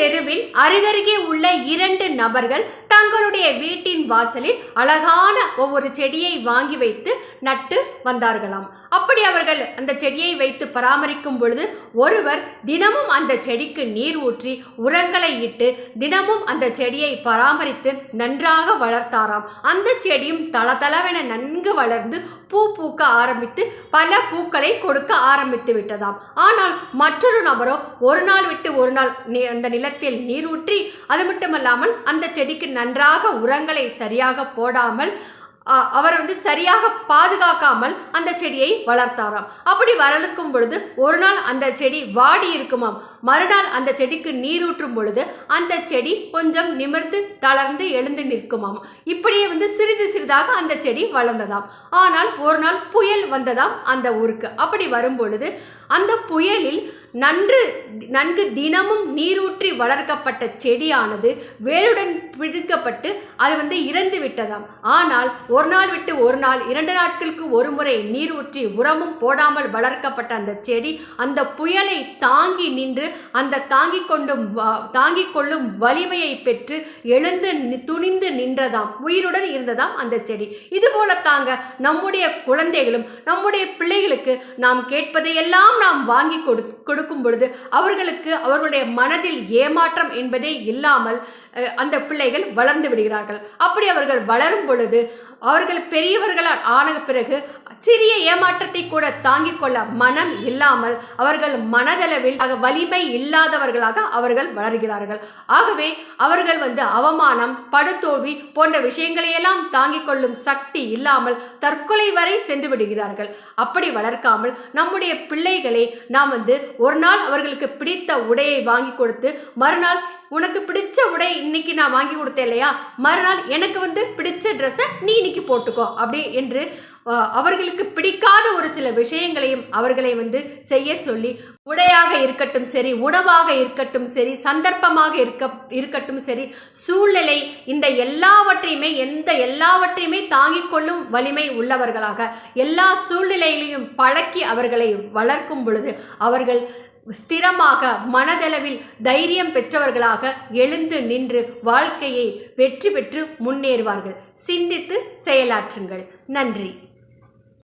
தெருவில் அருகருகே உள்ள இரண்டு நபர்கள் தங்களுடைய வீட்டின் வாசலில் அழகான ஒவ்வொரு செடியை வாங்கி வைத்து நட்டு வந்தார்களாம். அப்படி அவர்கள் அந்த செடியை வைத்து பராமரிக்கும் பொழுது ஒருவர் தினமும் அந்த செடிக்கு நீர் ஊற்றி உரங்களை இட்டு தினமும் அந்த செடியை பராமரித்து நன்றாக வளர்த்தாராம். அந்த செடியும் தளதளவென நன்கு வளர்ந்து பூ பூக்க ஆரம்பித்து பல பூக்களை கொடுக்க ஆரம்பித்து விட்டதாம். ஆனால் மற்றொரு நபரோ ஒரு நாள் விட்டு ஒரு நாள் அந்த நிலத்தில் நீர் ஊற்றி அது மட்டுமல்லாமல் அந்த செடிக்கு நன்றாக உரங்களை சரியாக போடாமல் அவர் வந்து சரியாக பாதுகாக்காமல் அந்த செடியை வளர்த்தாராம். அப்படி வளர்க்கும் பொழுது ஒரு நாள் அந்த செடி வாடி இருக்குமாம். மறுநாள் அந்த செடிக்கு நீரூற்றும் பொழுது அந்த செடி கொஞ்சம் நிமிர்ந்து தளர்ந்து எழுந்து நிற்குமாம். இப்படியே வந்து சிறிது சிறிதாக அந்த செடி வளர்ந்ததாம். ஆனால் ஒரு நாள் புயல் வந்ததாம் அந்த ஊருக்கு. அப்படி வரும் பொழுது அந்த புயலில் நன்று நன்கு தினமும் நீரூற்றி வளர்க்கப்பட்ட செடியானது வேருடன் பிழுக்கப்பட்டு அது வந்து இறந்து விட்டதாம். ஆனால் ஒரு நாள் விட்டு ஒரு நாள் இரண்டு நாட்களுக்கு ஒரு முறை நீர் ஊற்றி உரமும் போடாமல் வளர்க்கப்பட்ட அந்த செடி அந்த புயலை தாங்கி நின்று அந்த தாங்கிக் கொண்டும் தாங்கிக் கொள்ளும் வலிமையை பெற்று எழுந்து துணிந்து நின்றதாம். உயிருடன் இருந்ததாம் அந்த செடி. இது போல தாங்க நம்முடைய குழந்தைகளும் நம்முடைய பிள்ளைகளுக்கு நாம் கேட்பதையெல்லாம் நாம் வாங்கி கொடு கொடுக்கும் பொழுது அவர்களுக்கு அவர்களுடைய மனதில் ஏமாற்றம் என்பதே இல்லாமல் அந்த பிள்ளைகள் வளர்ந்து விடுகிறார்கள். அப்படி அவர்கள் வளரும் பொழுது அவர்கள் பெரியவர்களால் ஆன பிறகு சிறிய ஏமாற்றத்தை கூட தாங்கிக் கொள்ள மனம் இல்லாமல் அவர்கள் மனதளவில் வலிமை இல்லாதவர்களாக அவர்கள் வளர்கிறார்கள். ஆகவே அவர்கள் வந்து அவமானம் படுதோல்வி போன்ற விஷயங்களையெல்லாம் தாங்கிக் கொள்ளும் சக்தி இல்லாமல் தற்கொலை வரை சென்று விடுகிறார்கள். அப்படி வளர்க்காமல் நம்முடைய பிள்ளைகளை நாம் வந்து ஒரு நாள் அவர்களுக்கு பிடித்த உடையை வாங்கி கொடுத்து மறுநாள் உனக்கு பிடிச்ச உடை இன்னைக்கு நான் வாங்கி கொடுத்தேன் இல்லையா? மறுநாள் எனக்கு வந்து பிடிச்ச ட்ரெஸ்ஸை நீ இன்னைக்கு போட்டுக்கோ. அப்படி என்று அவர்களுக்கு பிடிக்காத ஒரு சில விஷயங்களையும் அவர்களை வந்து செய்ய சொல்லி உடையாக இருக்கட்டும் சரி உணவாக இருக்கட்டும் சரி சந்தர்ப்பமாக இருக்க இருக்கட்டும் சரி சூழ்நிலை இந்த எல்லாவற்றையுமே எந்த எல்லாவற்றையுமே தாங்கிக் கொள்ளும் வலிமை உள்ளவர்களாக எல்லா சூழ்நிலையிலையும் பழக்கி அவர்களை வளர்க்கும் பொழுது அவர்கள் ஸ்திரமாக மனதளவில் தைரியம் பெற்றவர்களாக எழுந்து நின்று வாழ்க்கையை வெற்றி பெற்று முன்னேறுவார்கள். சிந்தித்து செயலாற்றுங்கள். நன்றி.